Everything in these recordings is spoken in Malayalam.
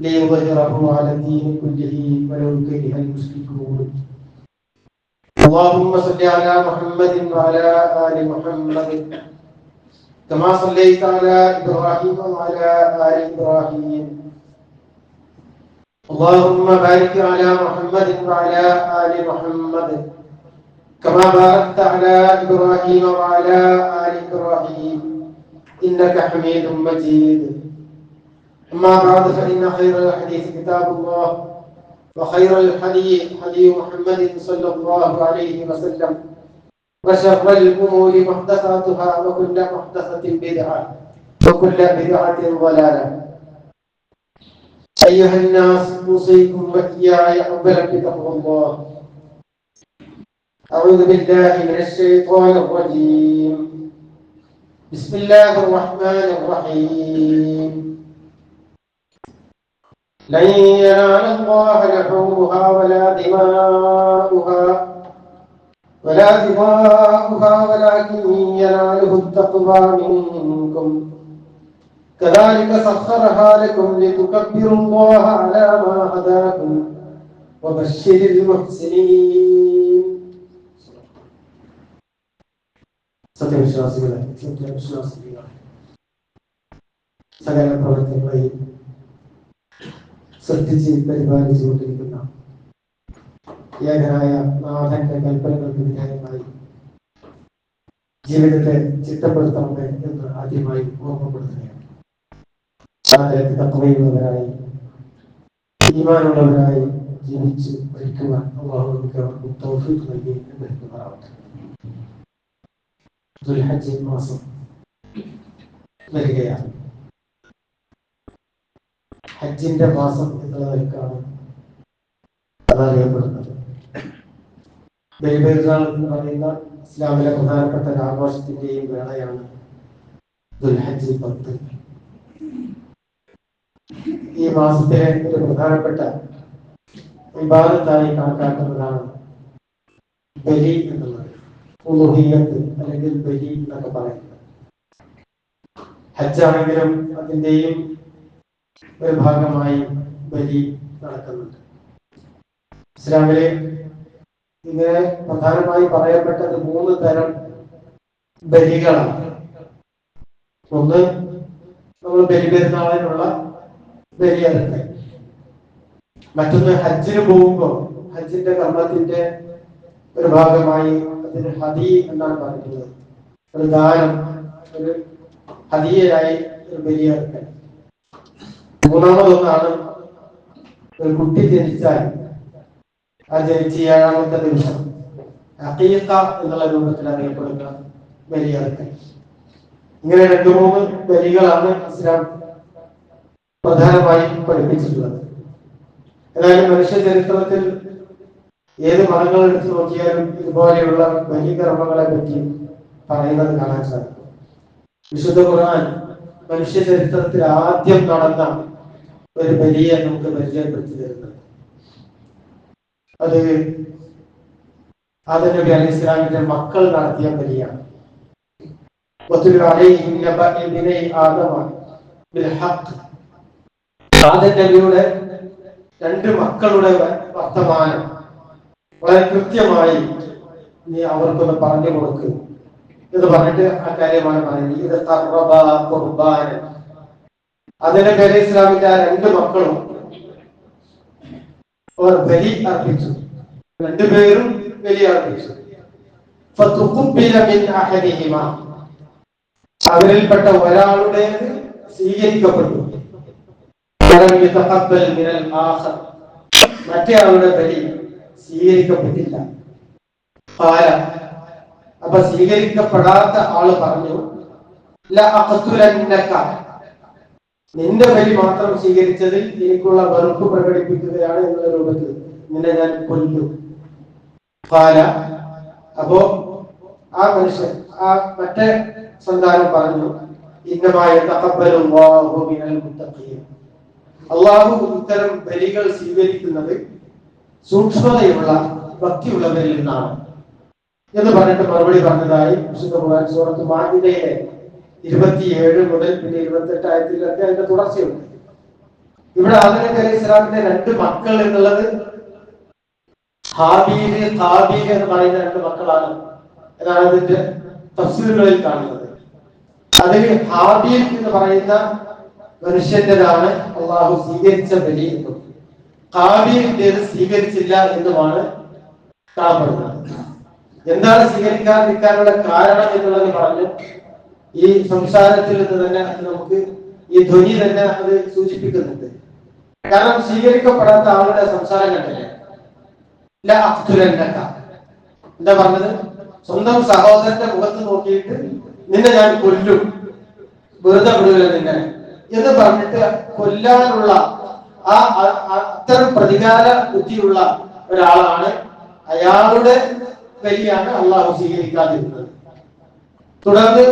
ليظهره على الدين كله ولو كره المشركون. اللهم صل على محمد وعلى آل محمد. كما صليت على إبراهيم وعلى آل إبراهيم. اللهم بارك على محمد وعلى آل محمد. كما باركت على إبراهيم وعلى آل إبراهيم. إنك حميد مجيد. أما بعد فإن خير الحديث كتاب الله وخير الحديث حديث محمد صلى الله عليه وسلم وشر الأمور محدثاتها وكل محدثة بدعة وكل بدعة ضلالة. أيها الناس أوصيكم وإياي أولا بتقوى الله. أعوذ بالله من الشيطان الرجيم. بسم الله الرحمن الرحيم. لن ينال الله لحومها ولا دماؤها ولا دماؤها ولكن يناله التقوى منكم كذلك سخرها لكم لتكبروا الله على ما هداكم وبشر المحسنين സത്യവിശ്വാസികളെ സത്യവിശ്വാസികളെ സകല പ്രവർത്തനങ്ങളെയും ശ്രദ്ധിച്ച് പരിപാലിച്ചുകൊണ്ടിരിക്കുന്ന ഏകനായ നാഥന്റെ കൽപ്പനകൾക്ക് വിധേയമായി ജീവിതത്തെ ചിട്ടപ്പെടുത്തണമേ എന്ന് ആദ്യമായി ഓർമ്മപ്പെടുത്തുകയാണ്. തത്വയുള്ളവരായി ഈമാനുള്ളവരായി ജീവിച്ച് മരിക്കുവാൻ അള്ളാഹു അവർക്ക് തൗഫീഖ് നൽകി നിർത്തുന്നതാവട്ടെ ദുൽഹജ് മാസം വരികയാണ് ഹജ്ജിന്റെ മാസം നിലക്കാണ് അതറിയപ്പെടുന്നത്. ബലിപെരുന്നാൾ എന്ന് പറയുന്ന ഇസ്ലാമിലെ പ്രധാനപ്പെട്ട ആഘോഷത്തിന്റെയും വേളയാണ് ദുൽഹജ്ജ് പത്ത്. ഈ മാസത്തെ ഒരു പ്രധാനപ്പെട്ട വിഭാഗത്തായി കണക്കാക്കുന്നതാണ് ബലി എന്നുള്ളത്. അല്ലെങ്കിൽ ബലി എന്നൊക്കെ പറയുന്നത്. ഹജ്ജാണെങ്കിലും അതിന്റെയും ഒരു ഭാഗമായി ബലി നടക്കുന്നുണ്ട്. ഇസ്ലാമിലെ ഇങ്ങനെ പ്രധാനമായി പറയപ്പെട്ടത് മൂന്ന് തരം ബലികളാണ്. ഒന്ന് നമ്മൾ ബലി പെരുന്നാളിനുള്ള ബലിയറുക്കൽ മറ്റൊന്ന് ഹജ്ജിന് പോകുമ്പോൾ ഹജ്ജിന്റെ കർമ്മത്തിന്റെ ഒരു ഭാഗമായി അതിന് ഹദി എന്നാണ് പറയുന്നത് ഒരു ദാനം ഒരു ഹദിയയായി ഒരു ബലിയറുക്കൽ മൂന്നാമതൊന്നാണ് ഒരു കുട്ടി ജനിച്ചാൽ ആ ജനിച്ച ഏഴാമത്തെ ദിവസം അക്കീത്ത എന്നുള്ള രൂപത്തിൽ അറിയപ്പെടുന്ന വലിയ ഇങ്ങനെ രണ്ടു മൂന്ന് ബലികളാണ് ഇസ്ലാം പ്രധാനമായും പഠിപ്പിച്ചിട്ടുള്ളത്. ഏതായാലും മനുഷ്യ ചരിത്രത്തിൽ ഏത് മതങ്ങൾ എടുത്തു നോക്കിയാലും ഇതുപോലെയുള്ള ബലികർമ്മങ്ങളെ പറ്റി പറയുന്നത് കാണാൻ സാധിക്കും. വിശുദ്ധ ഖുർആൻ മനുഷ്യ ചരിത്രത്തിൽ ആദ്യം നടന്ന ഒരു ബലിയെ നമുക്ക് പരിചയപ്പെടുത്തി തരുന്നത്. അത് ആദം അലി ഇസ്ലാമിന്റെ മക്കൾ നടത്തിയ ബലിയാണ്. നബിയുടെ രണ്ട് മക്കളുടെ വർത്തമാനം വളരെ കൃത്യമായി നീ അവർക്കൊന്ന് പറഞ്ഞു കൊടുക്കുക എന്ന് പറഞ്ഞിട്ട് ആ കാര്യമാണ് പറയുന്നത്. അതിന്റെ പേര് ഇസ്ലാമിന്റെ രണ്ട് മക്കളും അവർ ബലി അർപ്പിച്ചു. രണ്ടുപേരും ബലി അർപ്പിച്ചു. അവരിൽപ്പെട്ട ഒരാളുടെ സ്വീകരിക്കപ്പെട്ടു. മറ്റേ ആളുടെ ബലി സ്വീകരിക്കപ്പെട്ടില്ല. അപ്പൊ സ്വീകരിക്കപ്പെടാത്ത ആൾ പറഞ്ഞു നിന്റെ ബലി മാത്രം സ്വീകരിച്ചതിൽ എനിക്കുള്ള വെറുപ്പ് പ്രകടിപ്പിക്കുകയാണ് എന്നുള്ള രൂപത്തിൽ നിന്നെ ഞാൻ കൊല്ലു. ഫാല അപ്പോ ആ മനുഷ്യൻ ആ മറ്റേ സന്താനം പറഞ്ഞു ഇന്നമായ അള്ളാഹു ഇത്തരം ബലികൾ സ്വീകരിക്കുന്നത് സൂക്ഷ്മതയുള്ള ഭക്തിയുള്ളവരിൽ നിന്നാണ്. എന്ന് പറഞ്ഞിട്ട് മറുപടി പറഞ്ഞതായി വിശുദ്ധ ഖുർആൻ സൂറത്ത് മാഹിദയിലെ ഇരുപത്തിയേഴ് മുതൽ പിന്നെ ഇരുപത്തെട്ട് ആയിരത്തിലൊക്കെ അതിന്റെ തുടർച്ചയുണ്ട്. ഇവിടെ ആദനബി അലൈഹി ഇസ്ലാമിന്റെ രണ്ട് മക്കൾ എന്നുള്ളത് ഹാബീര് താബീര് എന്ന് പറയുന്ന രണ്ട് മക്കളാണ്. എന്നാണ് അതിന്റെ തഫ്സീലുകളിൽ കാണുന്നത്. അതിൽ ഹാബീൽ എന്ന് പറയുന്ന മനുഷ്യന്റേതാണ് അള്ളാഹു സ്വീകരിച്ച ബലി എന്നും. സ്വീകരിച്ചില്ല എന്നുമാണ് കാണപ്പെടുന്നത്. എന്താണ് സ്വീകരിക്കാതിരിക്കാനുള്ള കാരണം എന്നുള്ളത് പറഞ്ഞു ഈ സംസാരത്തിൽ നിന്ന് തന്നെ നമുക്ക് ഈ ധ്വനി തന്നെ അത് സൂചിപ്പിക്കുന്നുണ്ട്. കാരണം സ്വീകരിക്കപ്പെടാത്ത ആളുടെ സംസാരം കണ്ടില്ലേ. എന്താ പറഞ്ഞത്? സ്വന്തം സഹോദരന്റെ മുഖത്ത് നോക്കിയിട്ട് നിന്നെ ഞാൻ കൊല്ലും. വെറുതെ വിടുകയില്ല നിന്നെ. എന്ന് പറഞ്ഞിട്ട് കൊല്ലാനുള്ള ആ- അത്തരം പ്രതികാര ബുദ്ധിയുള്ള ഒരാളാണ് അയാളുടെ ബലിയാണ് അള്ളാഹു സ്വീകരിക്കാതിരുന്നത്. തുടർന്ന്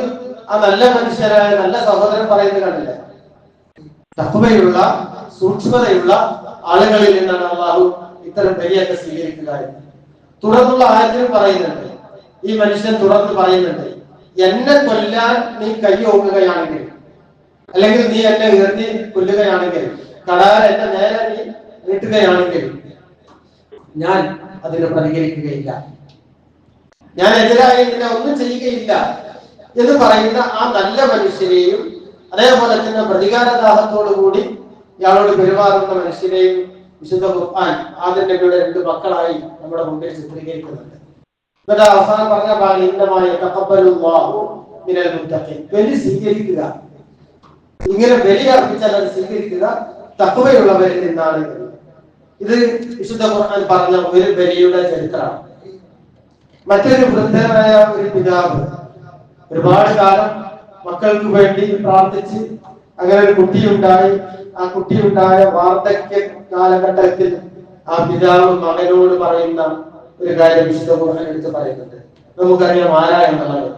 ആ നല്ല മനുഷ്യരായ നല്ല സഹോദരൻ പറയുന്നത് കണ്ടില്ല? തക്കുമയുള്ള സൂക്ഷ്മതയുള്ള ആളുകളിൽ നിന്നാണ് അള്ളാഹു ഇത്തരം ബലിയൊക്കെ സ്വീകരിക്കുക. തുടർന്നുള്ള ആയത്തിലും പറയുന്നുണ്ട് ഈ മനുഷ്യൻ തുടർന്ന് പറയുന്നുണ്ട് എന്നെ കൊല്ലാൻ നീ കൈ അല്ലെങ്കിൽ നീ എന്നെ ഉയർത്തി കൊല്ലുകയാണെങ്കിൽ കടാര എന്നെ നേരെ നീ നീട്ടുകയാണെങ്കിൽ ഞാൻ അതിനെ പ്രതികരിക്കുകയില്ല. ഞാൻ എതിരായി നിന്നെ ഒന്നും ചെയ്യുകയില്ല എന്ന് പറയുന്ന ആ നല്ല മനുഷ്യരെയും അതേപോലെ തന്നെ പ്രതികാരദാഹത്തോടു കൂടി ഇയാളോട് പെരുമാറുന്ന മനുഷ്യരെയും വിശുദ്ധ ഖുർആൻ ആദ്യ നബിയുടെ രണ്ട് മക്കളായി നമ്മുടെ മുമ്പിൽ ചിത്രീകരിക്കുന്നുണ്ട്. എന്നിട്ട് അവസാനം പറഞ്ഞ ഭാഗം തഖബ്ബലുല്ലാഹു മിനൽ മുത്തഖീൻ. ബലി സ്വീകരിക്കുക. ഇങ്ങനെ ബലി അർപ്പിച്ചാൽ അത് സ്വീകരിക്കുക തക്കവയുള്ളവരിൽ നിന്നാണ് ഇത് വിശുദ്ധ ഖുർആൻ പറഞ്ഞ ഒരു ബലിയുടെ ചരിത്രമാണ്. മറ്റൊരു വൃദ്ധനായ ഒരു പിതാവ് ഒരുപാട് കാലം മക്കൾക്ക് വേണ്ടി പ്രാർത്ഥിച്ച് അങ്ങനെ ഒരു കുട്ടിയുണ്ടായി. ആ കുട്ടിയുണ്ടായ വാർദ്ധക്യ കാലഘട്ടത്തിൽ ആ പിതാവ് മകനോട് പറയുന്ന ഒരു കാര്യം വിശുദ്ധ എടുത്ത് പറയുന്നുണ്ട്. നമുക്കറിയാം ആരാ എന്നുള്ളത്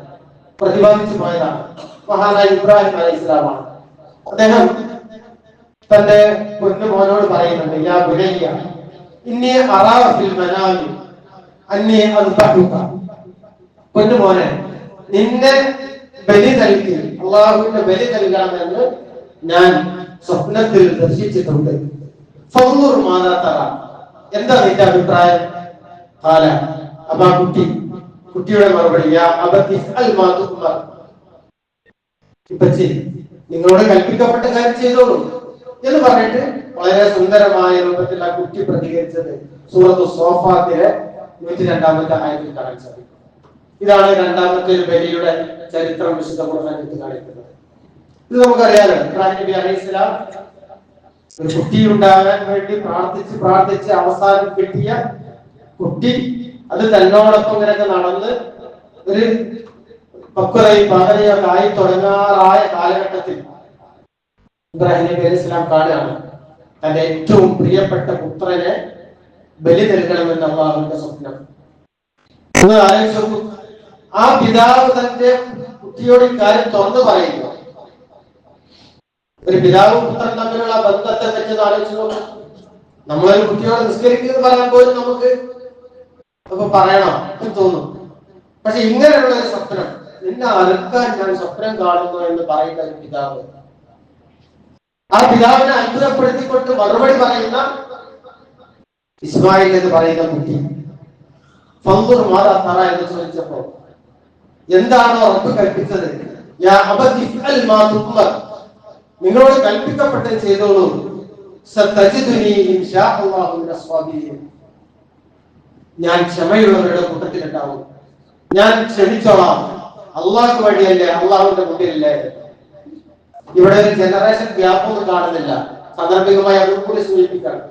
പ്രതിപാദിച്ചു പോയതാണ്. മഹാനായ ഇബ്രാഹിം അലൈഹി ഇസ്ലാമാണ് അദ്ദേഹം തന്റെ പൊന്നു മോനോട് പറയുന്നുണ്ട് യാ ബുനയ്യ ഇന്നി ഫിൽ മനാമി അന്നി അദ്ബഹുക പൊന്നു മോനെ നിന്നെ ബലി നൽകി അള്ളാഹുവിന്റെ ബലി നൽകണമെന്ന് ഞാൻ സ്വപ്നത്തിൽ ദർശിച്ചിട്ടുണ്ട്. ഫൗന്നൂർ മാതാത്തറ. എന്താ നിന്റെ അഭിപ്രായം? കാല അപ്പൊ ആ കുട്ടി കുട്ടിയുടെ മറുപടി ഇപ്പച്ചി നിങ്ങളോട് കൽപ്പിക്കപ്പെട്ട കാര്യം ചെയ്തോളൂ എന്ന് പറഞ്ഞിട്ട് വളരെ സുന്ദരമായ രൂപത്തിൽ ആ കുട്ടി പ്രതികരിച്ചത് സൂറത്ത് സോഫാത്തിലെ നൂറ്റി രണ്ടാമത്തെ ആയത്തിൽ കാണാൻ സാധിക്കും. ഇതാണ് രണ്ടാമത്തെ ബലിയുടെ ചരിത്രം വിശുദ്ധ ഖുർആൻ കാണിക്കുന്നത്. ഇത് നമുക്കറിയാലോ ഇബ്രാഹിം ഒരു കുട്ടി ഉണ്ടാകാൻ വേണ്ടി പ്രാർത്ഥിച്ച് പ്രാർത്ഥിച്ച് അവസാനം കിട്ടിയ കുട്ടി അത് തന്നോടൊപ്പം ഇങ്ങനെയൊക്കെ നടന്ന് ഒരു പക്വതയും പകരയൊക്കെ ആയി തുടങ്ങാറായ കാലഘട്ടത്തിൽ ഇബ്രാഹിം നബി അലൈഹി സ്വലാം കാണുകയാണ്. തന്റെ ഏറ്റവും പ്രിയപ്പെട്ട പുത്രനെ ബലി നൽകണമെന്ന് അള്ളാഹുവിന്റെ സ്വപ്നം. നിങ്ങൾ ആലോചിച്ച് ആ പിതാവ് തന്റെ കുട്ടിയോട് ഇക്കാര്യം തുറന്നു പറയുന്നു. ഒരു പിതാവും പുത്രൻ തമ്മിലുള്ള ബന്ധത്തെ പറ്റി ആലോചിച്ചു നമ്മളൊരു കുട്ടിയോട് നിസ്കരിക്കുക പറയാൻ പോലും നമുക്ക് അപ്പൊ പറയണം എന്ന് തോന്നും. പക്ഷെ ഇങ്ങനെയുള്ള ഒരു സ്വപ്നം നിന്നെ അലക്കാൻ ഞാൻ സ്വപ്നം കാണുന്നു എന്ന് പറയുന്ന ഒരു പിതാവ്. ആ പിതാവിനെ അത്ഭുതപ്പെടുത്തിക്കൊണ്ട് മറുപടി പറയുന്ന ഇസ്മായിൽ എന്ന് പറയുന്ന കുട്ടി. ഫന്ദുർ മാതാ തറ എന്ന് ചോദിച്ചപ്പോ എന്താണ് ഉറപ്പ് കൽപ്പിച്ചത്. നിങ്ങളോട് കൽപ്പിക്കപ്പെട്ട ചെയ്തോളൂ. ഞാൻ ക്ഷമയുള്ളവരുടെ കൂട്ടത്തിലുണ്ടാവും. ഞാൻ ക്ഷമിച്ചോളാം. അള്ളാഹു വഴിയല്ലേ അള്ളാഹുവിന്റെ മുമ്പിലല്ലേ. ഇവിടെ ഒരു ജനറേഷൻ ഗ്യാപ്പ് ഒന്നും കാണുന്നില്ല. സാന്ദർഭികമായി അതും കൂടി സൂചിപ്പിക്കണം.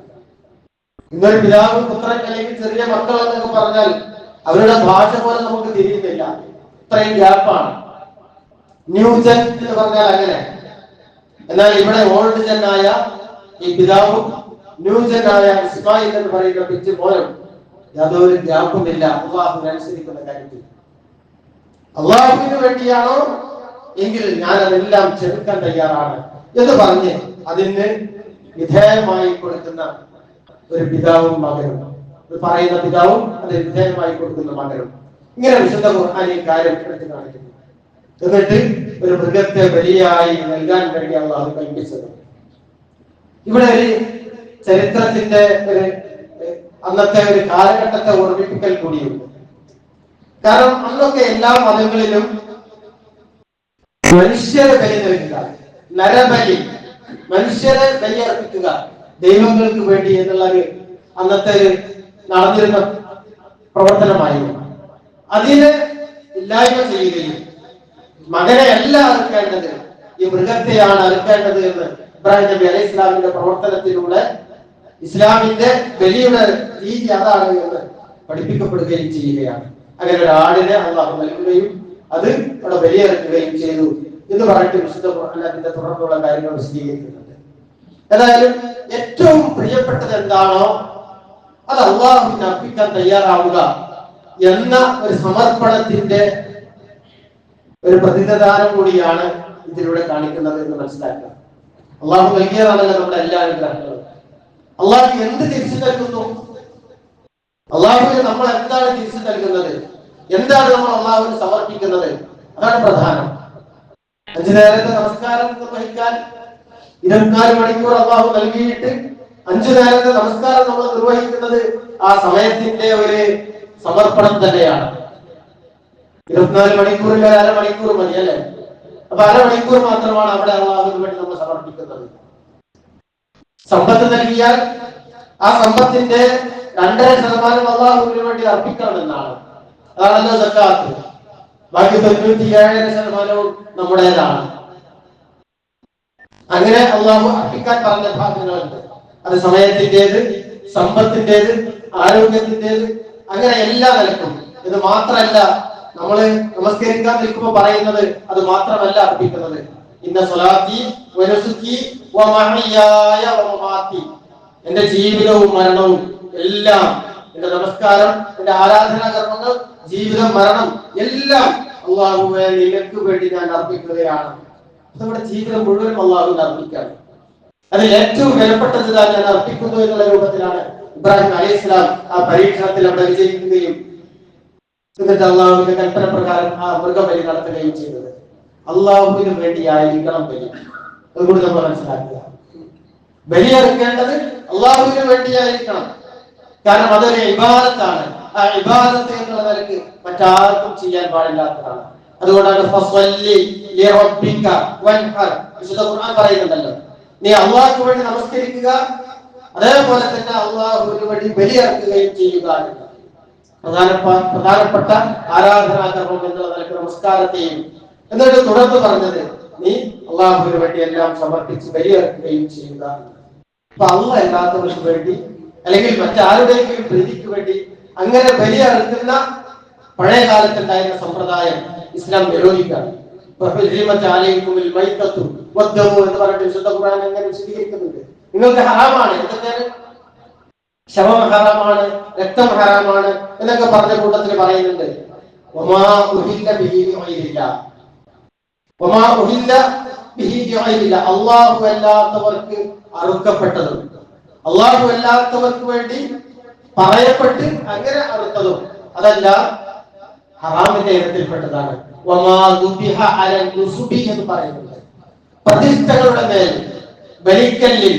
ഇന്നൊരു പിതാവ് പുത്രൻ അല്ലെങ്കിൽ ചെറിയ മക്കൾ എന്നൊക്കെ പറഞ്ഞാൽ അവരുടെ ഭാഷ പോലെ നമുക്ക് തിരിയുന്നില്ല. ഇത്രയും ഗ്യാപ്പാണ് ന്യൂ ന്യൂജൻ എന്ന് പറഞ്ഞാൽ അങ്ങനെ. എന്നാൽ ഇവിടെ ഓൾഡ് ജനായ ഈ പിതാവും ന്യൂ ജനായ ഇസ്മായിൽ എന്ന് പറയുന്ന പിച്ച് പോലും യാതൊരു ഗ്യാപ്പുമില്ല അള്ളാഹുവിനെ അനുസരിക്കുന്ന കാര്യത്തിൽ. അള്ളാഹുവിന് വേണ്ടിയാണോ? എങ്കിൽ ഞാൻ അതെല്ലാം ചെറുക്കാൻ തയ്യാറാണ് എന്ന് പറഞ്ഞ് അതിന് വിധേയമായി കൊടുക്കുന്ന ഒരു പിതാവും മകനും. പറയുന്ന പിതാവും അത് വിധേയമായി കൊടുക്കുന്ന മകനും. ഇങ്ങനെ വിശുദ്ധ ഖുർആൻ കാര്യം എടുത്ത് കാണിക്കുന്നു. എന്നിട്ട് ഒരു മൃഗത്തെ ബലിയായി നൽകാൻ വേണ്ടി അള്ളാഹു കൽപ്പിച്ചത്. ഇവിടെ ഒരു ചരിത്രത്തിന്റെ ഒരു അന്നത്തെ ഒരു കാലഘട്ടത്തെ ഓർമ്മിപ്പിക്കൽ കൂടിയുണ്ട്. കാരണം അന്നൊക്കെ എല്ലാ മതങ്ങളിലും മനുഷ്യരെ ബലി നൽകുക നരബലി മനുഷ്യരെ ബലി അർപ്പിക്കുക ദൈവങ്ങൾക്ക് വേണ്ടി എന്നുള്ള ഒരു അന്നത്തെ ഒരു നടന്നിരുന്ന പ്രവർത്തനമായിരുന്നു. അതിന് ഇല്ലായ്മ ചെയ്യുകയും മകനെ അല്ല അറുക്കേണ്ടത് ഈ മൃഗത്തെയാണ് അറുക്കേണ്ടത് എന്ന് ഇബ്രാഹിം നബി അലൈഹി ഇസ്ലാമിന്റെ പ്രവർത്തനത്തിലൂടെ ഇസ്ലാമിന്റെ വലിയൊരു രീതി അതാണ് എന്ന് പഠിപ്പിക്കപ്പെടുകയും ചെയ്യുകയാണ്. അങ്ങനെ ഒരു ആടിനെ അള്ളാഹു നൽകുകയും അത് അവിടെ ബലിയെടുക്കുകയും ചെയ്തു എന്ന് പറഞ്ഞിട്ട് വിശുദ്ധ ഖുർആൻ അതിന്റെ തുടർന്നുള്ള കാര്യങ്ങൾ വിശദീകരിക്കുന്നുണ്ട്. ഏതായാലും ഏറ്റവും പ്രിയപ്പെട്ടത് എന്താണോ അത് അള്ളാഹുവിന് അർപ്പിക്കാൻ തയ്യാറാവുക എന്ന ഒരു സമർപ്പണത്തിന്റെ ഒരു പ്രതിനിധാനം കൂടിയാണ് ഇതിലൂടെ കാണിക്കുന്നത് എന്ന് മനസ്സിലാക്കുക. അള്ളാഹു നൽകിയതാണല്ലോ നമ്മുടെ എല്ലാ അനുഗ്രഹങ്ങളും. അള്ളാഹു എന്ത് തിരിച്ചു നൽകുന്നു? അള്ളാഹുവിന് നമ്മൾ എന്താണ് തിരിച്ചു നൽകുന്നത്? എന്താണ് നമ്മൾ അള്ളാഹുവിന് സമർപ്പിക്കുന്നത്? അതാണ് പ്രധാനം. അഞ്ചു നേരത്തെ നമസ്കാരം നിർവഹിക്കാൻ ഇരുപത്തിനാല് മണിക്കൂർ അള്ളാഹു നൽകിയിട്ട് അഞ്ചു നേരത്തെ നമസ്കാരം നമ്മൾ നിർവഹിക്കുന്നത് ആ സമയത്തിന്റെ ഒരു സമർപ്പണം തന്നെയാണ്. ഇരുപത്തിനാല് മണിക്കൂറിൽ ഒരു അരമണിക്കൂർ മതി അല്ലെ? അപ്പൊ അരമണിക്കൂർ മാത്രമാണ് അവിടെ അള്ളാഹുവിന് വേണ്ടി നമ്മൾ സമർപ്പിക്കുന്നത്. സമ്പത്ത് നൽകിയാൽ ആ സമ്പത്തിന്റെ രണ്ടര ശതമാനം അള്ളാഹുവിന് വേണ്ടി അർപ്പിക്കണമെന്നാണ് അതാണല്ലോ സക്കാത്ത്. ബാക്കി തൊണ്ണൂറ്റി ഏഴര ശതമാനവും നമ്മുടേതാണ്. അങ്ങനെ അള്ളാഹു അർപ്പിക്കാൻ പറഞ്ഞ ഭാഗങ്ങളുണ്ട്. അത് സമയത്തിന്റേത് സമ്പത്തിന്റേത് ആരോഗ്യത്തിന്റേത് അങ്ങനെ എല്ലാ നിലക്കും. ഇത് മാത്രമല്ല നമ്മൾ നമസ്കരിക്കാൻ നിൽക്കുമ്പോൾ പറയുന്നത് അത് മാത്രമല്ല അർപ്പിക്കുന്നത്. ഇന്ന സ്വലാത്തി എന്റെ ജീവിതവും മരണവും എല്ലാം എന്റെ നമസ്കാരം എന്റെ ആരാധനാ കർമ്മങ്ങൾ ജീവിതം മരണം എല്ലാം അള്ളാഹുവെ നിനക്ക് വേണ്ടി ഞാൻ അർപ്പിക്കുകയാണ്. നമ്മുടെ ജീവിതം മുഴുവൻ അള്ളാഹുവിന് അർപ്പിക്കാം അതിൽ ഏറ്റവും വിലപ്പെട്ടത് താൻ ഞാൻ അർപ്പിക്കുന്നു എന്നുള്ള രൂപത്തിലാണ് ഇബ്രാഹിം അലൈഹി ഇസ്ലാം ആ പരീക്ഷണത്തിൽ അവിടെ വിജയിക്കുകയും എന്നിട്ട് അള്ളാഹുവിന്റെ കൽപ്പന പ്രകാരം ആ മൃഗബലി നടത്തുകയും ചെയ്തത്. അള്ളാഹുവിന് വേണ്ടിയായിരിക്കണം ബലി. അതുകൂടി നമ്മൾ മനസ്സിലാക്കുക. ബലിയെടുക്കേണ്ടത് അള്ളാഹുവിന് വേണ്ടിയായിരിക്കണം. കാരണം അതൊരു ഇബാദത്താണ്. ആ ഇബാദത്ത് എന്നുള്ള നിലയ്ക്ക് മറ്റാർക്കും ചെയ്യാൻ പാടില്ലാത്തതാണ്. അതുകൊണ്ടാണ് ഫസ്വല്ലി വിശുദ്ധ ഖുർആൻ പറയുന്നുണ്ടല്ലോ. നീ അള്ളാഹുക്ക് വേണ്ടി നമസ്കരിക്കുക അതേപോലെ തന്നെ അള്ളാഹുവിന് വേണ്ടി ബലിയർക്കുകയും ചെയ്യുക പ്രധാനപ്പെട്ട പ്രധാനപ്പെട്ട ആരാധനാ കർമ്മം എന്നുള്ള നിലയ്ക്ക് നമസ്കാരത്തെയും എന്നിട്ട് തുടർന്ന് പറഞ്ഞത് നീ അള്ളാഹുവിന് വേണ്ടി എല്ലാം സമർപ്പിച്ച് ബലിയർക്കുകയും ചെയ്യുക. അപ്പൊ അള്ള അല്ലാത്തവർക്ക് വേണ്ടി അല്ലെങ്കിൽ മറ്റാരുടെയെങ്കിലും പ്രീതിക്ക് വേണ്ടി അങ്ങനെ ബലിയറുക്കുന്ന പഴയ കാലത്തുണ്ടായിരുന്ന സമ്പ്രദായം ഇസ്ലാം നിരോധിക്കുകയാണ്. എന്ന് പറഞ്ഞിട്ട് വിശുദ്ധ ഖുർആൻ വിശദീകരിക്കുന്നുണ്ട്? നിങ്ങൾക്ക് ഹറാമാണ് എന്തൊക്കെയാണ്? ശവം ഹറാമാണ് രക്തം ഹറാമാണ് എന്നൊക്കെ പറഞ്ഞ കൂട്ടത്തിൽ പറയുന്നുണ്ട്. അള്ളാഹു അല്ലാത്തവർക്ക് അറുക്കപ്പെട്ടതും. അള്ളാഹു അല്ലാത്തവർക്ക് വേണ്ടി പറയപ്പെട്ട് അങ്ങനെ അറുത്തതും. അതല്ല ഹറാമിന്റെ ഇനത്തിൽപ്പെട്ടതാണ് എന്ന് പറയുന്നുണ്ട് പ്രതിഷ്ഠകളുടെ മേൽ ബലിക്കല്ലിൽ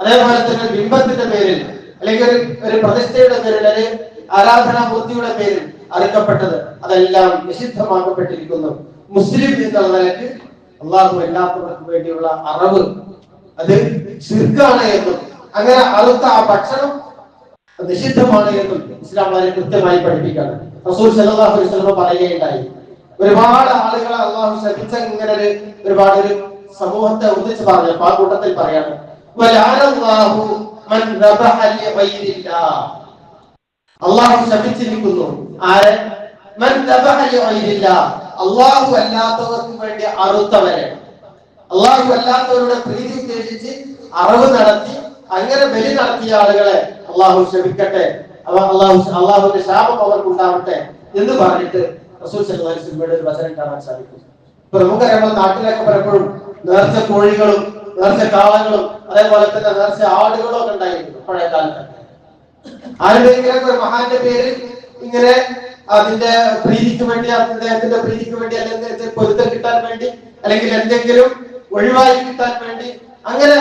അതേപോലെ തന്നെ ബിംബത്തിന്റെ പേരിൽ അല്ലെങ്കിൽ ഒരു ഒരു പ്രതിഷ്ഠയുടെ പേരിൽ അല്ലെങ്കിൽ ആരാധനാമൂർത്തിയുടെ പേരിൽ അറുക്കപ്പെട്ടത് അതെല്ലാം നിഷിദ്ധമാക്കപ്പെട്ടിരിക്കുന്നു. മുസ്ലിം എന്നുള്ള നിലയ്ക്ക് അള്ളാഹു എല്ലാത്തവർക്കും വേണ്ടിയുള്ള അറിവ് അത് ശിർക്കാണ് എന്നും അങ്ങനെ അറുത്ത ആ ഭക്ഷണം നിഷിദ്ധമാണ് എന്നും ഇസ്ലാം വളരെ കൃത്യമായി പഠിപ്പിക്കാണ് റസൂൽ സല്ലല്ലാഹു അലൈഹി വസല്ലം പറയുകയുണ്ടായി. ഒരുപാട് ആളുകളെ അള്ളാഹു ശ്രദ്ധിച്ച ഇങ്ങനെ ഒരു ഒരുപാട് ഒരു സമൂഹത്തെ ഒന്നിച്ച് പറഞ്ഞു അപ്പൊ ആ കൂട്ടത്തിൽ പറയാണ്. അള്ളാഹു ശപിച്ചിരിക്കുന്നു ആരെ. അള്ളാഹു അല്ലാത്തവർക്ക് വേണ്ടി അറുത്തവരെ അള്ളാഹു അല്ലാത്തവരുടെ പ്രീതി ഉദ്ദേശിച്ച് അറിവ് നടത്തി അങ്ങനെ ബലി നടത്തിയ ആളുകളെ അള്ളാഹു അവ അള്ളാഹു അള്ളാഹുവിന്റെ ശാപം അവർക്ക് ഉണ്ടാവട്ടെ എന്ന് പറഞ്ഞിട്ട് റസൂൽ സല്ലല്ലാഹു അലൈഹി വസല്ലമയുടെ ഒരു വചനം കാണാൻ സാധിക്കും ഇപ്പൊ നമുക്കറിയാം നമ്മുടെ നാട്ടിലൊക്കെ പലപ്പോഴും നേർച്ച കോഴികളും നേർച്ച കാളകളും അതേപോലെ തന്നെ നേർച്ച ആടുകളും ഒക്കെ ഉണ്ടായിരുന്നു പഴയ കാലത്ത് ആരുടെയെങ്കിലും ഒരു മഹാന്റെ പേരിൽ ഇങ്ങനെ അതിന്റെ പ്രീതിക്ക് വേണ്ടി അദ്ദേഹത്തിന്റെ പ്രീതിക്ക് വേണ്ടി അല്ലെങ്കിൽ പൊരുത്തം കിട്ടാൻ വേണ്ടി അല്ലെങ്കിൽ എന്തെങ്കിലും ഒഴിവായി കിട്ടാൻ വേണ്ടി അങ്ങനെ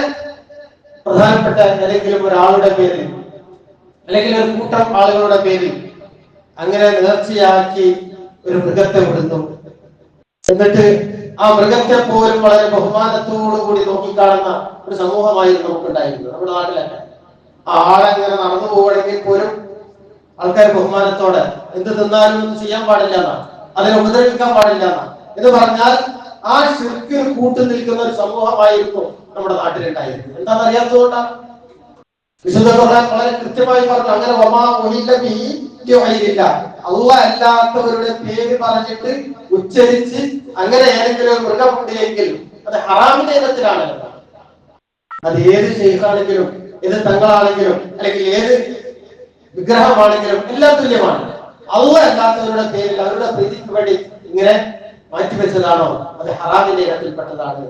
പ്രധാനപ്പെട്ട ഏതെങ്കിലും ഒരാളുടെ പേരിൽ അല്ലെങ്കിൽ ഒരു കൂട്ടം ആളുകളുടെ പേരിൽ അങ്ങനെ നേർച്ചയാക്കി ഒരു മൃഗത്തെ വിടുന്നു. എന്നിട്ട് ആ മൃഗത്തെ പോലും വളരെ ബഹുമാനത്തോടു കൂടി നോക്കിക്കാണുന്ന ഒരു സമൂഹമായിരുന്നു നമുക്കുണ്ടായിരുന്നത് നമ്മുടെ നാട്ടിലൊക്കെ ആ ആളെങ്ങനെ നടന്നു പോവുകയാണെങ്കിൽ പോലും ആൾക്കാർ ബഹുമാനത്തോടെ എന്ത് തിന്നാലും ഒന്നും ചെയ്യാൻ പാടില്ല എന്നാണ് അതിനെ ഉപദ്രവിക്കാൻ പാടില്ല എന്നാണ് എന്ന് പറഞ്ഞാൽ ആ ശുക്കിൽ കൂട്ടു നിൽക്കുന്ന ഒരു സമൂഹമായിരുന്നു നമ്മുടെ നാട്ടിലുണ്ടായിരുന്നു എന്താണെന്ന് അറിയാത്തതുകൊണ്ടാണ് വിശുദ്ധ ഖുർആൻ വളരെ കൃത്യമായി പറഞ്ഞു അങ്ങനെ വമാ ഉഹില്ല ബിഹി അള്ളാഹ് അല്ലാത്തവരുടെ പേര് പറഞ്ഞിട്ട് ഉച്ചരിച്ച് അങ്ങനെ ഏതെങ്കിലും ഒരു മൃഗമുണ്ടെങ്കിൽ അത് ഹറാമിന്റെ ഇനത്തിലാണ്. അത് ഏത് ചെയ്താണെങ്കിലും ഏത് തങ്ങളാണെങ്കിലും അല്ലെങ്കിൽ ഏത് വിഗ്രഹമാണെങ്കിലും എല്ലാം തുല്യമാണ്. അള്ള അല്ലാത്തവരുടെ പേരിൽ അവരുടെ പ്രീതിക്ക് വേണ്ടി ഇങ്ങനെ മാറ്റിവെച്ചതാണോ? അത് ഹറാമിന്റെ ഇനത്തിൽപ്പെട്ടതാണ്.